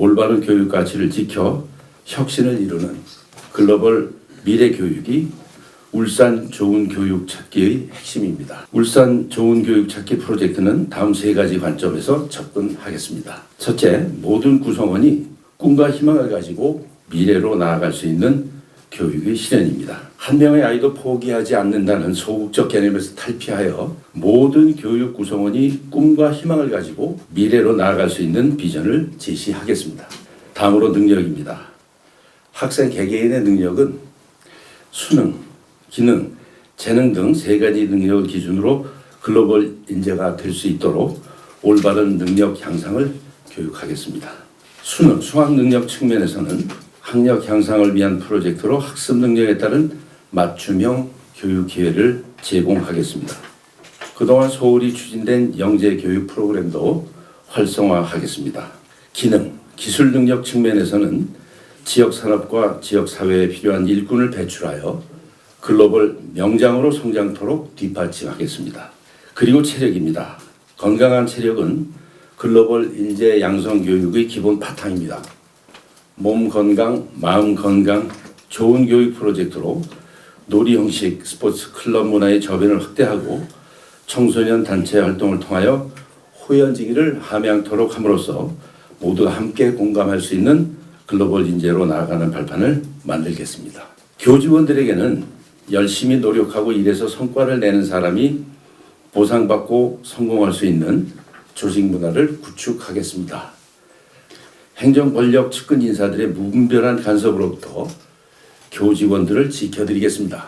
올바른 교육 가치를 지켜 혁신을 이루는 글로벌 미래 교육이 울산 좋은 교육 찾기의 핵심입니다. 울산 좋은 교육 찾기 프로젝트는 다음 세 가지 관점에서 접근하겠습니다. 첫째, 모든 구성원이 꿈과 희망을 가지고 미래로 나아갈 수 있는 교육의 실현입니다. 한 명의 아이도 포기하지 않는다는 소극적 개념에서 탈피하여 모든 교육 구성원이 꿈과 희망을 가지고 미래로 나아갈 수 있는 비전을 제시하겠습니다. 다음으로 능력입니다. 학생 개개인의 능력은 수능, 기능, 재능 등 세 가지 능력을 기준으로 글로벌 인재가 될 수 있도록 올바른 능력 향상을 교육하겠습니다. 수능, 수학 능력 측면에서는 학력 향상을 위한 프로젝트로 학습 능력에 따른 맞춤형 교육 기회를 제공하겠습니다. 그동안 소홀히 추진된 영재 교육 프로그램도 활성화하겠습니다. 기능, 기술 능력 측면에서는 지역 산업과 지역 사회에 필요한 일꾼을 배출하여 글로벌 명장으로 성장토록 뒷받침하겠습니다. 그리고 체력입니다. 건강한 체력은 글로벌 인재 양성 교육의 기본 바탕입니다. 몸 건강, 마음 건강, 좋은 교육 프로젝트로 놀이 형식 스포츠 클럽 문화의 저변을 확대하고 청소년 단체 활동을 통하여 호연지기를 함양토록 함으로써 모두가 함께 공감할 수 있는 글로벌 인재로 나아가는 발판을 만들겠습니다. 교직원들에게는 열심히 노력하고 일해서 성과를 내는 사람이 보상받고 성공할 수 있는 조직 문화를 구축하겠습니다. 행정 권력 측근 인사들의 무분별한 간섭으로부터 교직원들을 지켜드리겠습니다.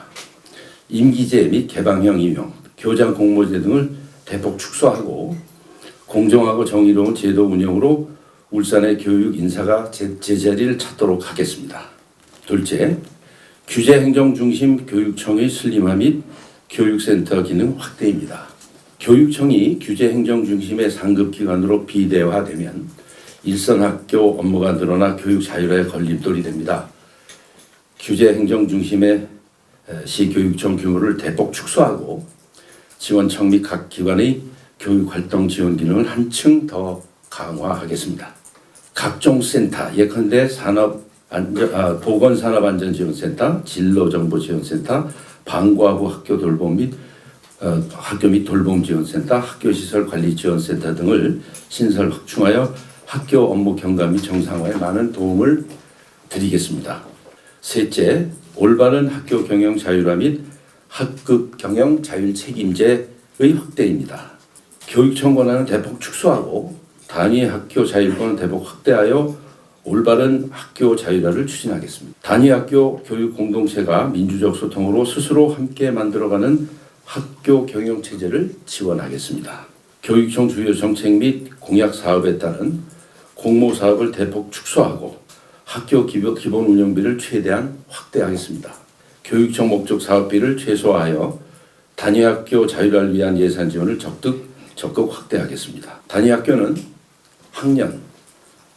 임기제 및 개방형 임용, 교장 공모제 등을 대폭 축소하고 공정하고 정의로운 제도 운영으로 울산의 교육 인사가 제, 제자리를 찾도록 하겠습니다. 둘째, 규제 행정 중심 교육청의 슬림화 및 교육센터 기능 확대입니다. 교육청이 규제 행정 중심의 상급 기관으로 비대화되면 일선 학교 업무가 늘어나 교육 자율화에 걸림돌이 됩니다. 규제 행정 중심의 시교육청 규모를 대폭 축소하고 지원청 및 각 기관의 교육 활동 지원 기능을 한층 더 강화하겠습니다. 각종 센터 예컨대 산업 안전, 아, 보건산업안전지원센터, 진로정보지원센터, 방과후 학교 돌봄 및 어, 학교 및 돌봄 지원센터, 학교시설 관리 지원센터 등을 신설 확충하여 학교 업무 경감 및 정상화에 많은 도움을 드리겠습니다. 셋째, 올바른 학교 경영 자율화 및 학급 경영 자율 책임제의 확대입니다. 교육청 권한을 대폭 축소하고 단위 학교 자율권을 대폭 확대하여 올바른 학교 자율화를 추진하겠습니다. 단위 학교 교육 공동체가 민주적 소통으로 스스로 함께 만들어가는 학교 경영 체제를 지원하겠습니다. 교육청 주요 정책 및 공약 사업에 따른 공모 사업을 대폭 축소하고 학교 기본 기본 운영비를 최대한 확대하겠습니다. 교육청 목적 사업비를 최소화하여 단위 학교 자율화를 위한 예산 지원을 적극 적극 확대하겠습니다. 단위 학교는 학년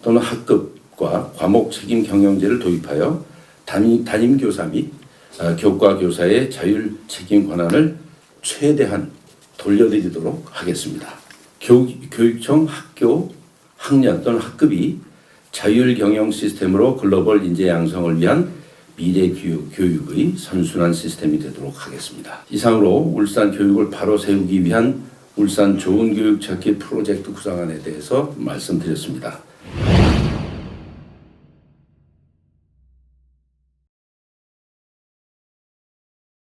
또는 학급과 과목 책임 경영제를 도입하여 담임, 담임 교사 및 어, 교과 교사의 자율 책임 권한을 최대한 돌려드리도록 하겠습니다. 교, 교육청 학교 학년 또는 학급이 자율 경영 시스템으로 글로벌 인재 양성을 위한 미래 교육, 교육의 선순환 시스템이 되도록 하겠습니다. 이상으로 울산 교육을 바로 세우기 위한 울산 좋은 교육 찾기 프로젝트 구상안에 대해서 말씀드렸습니다.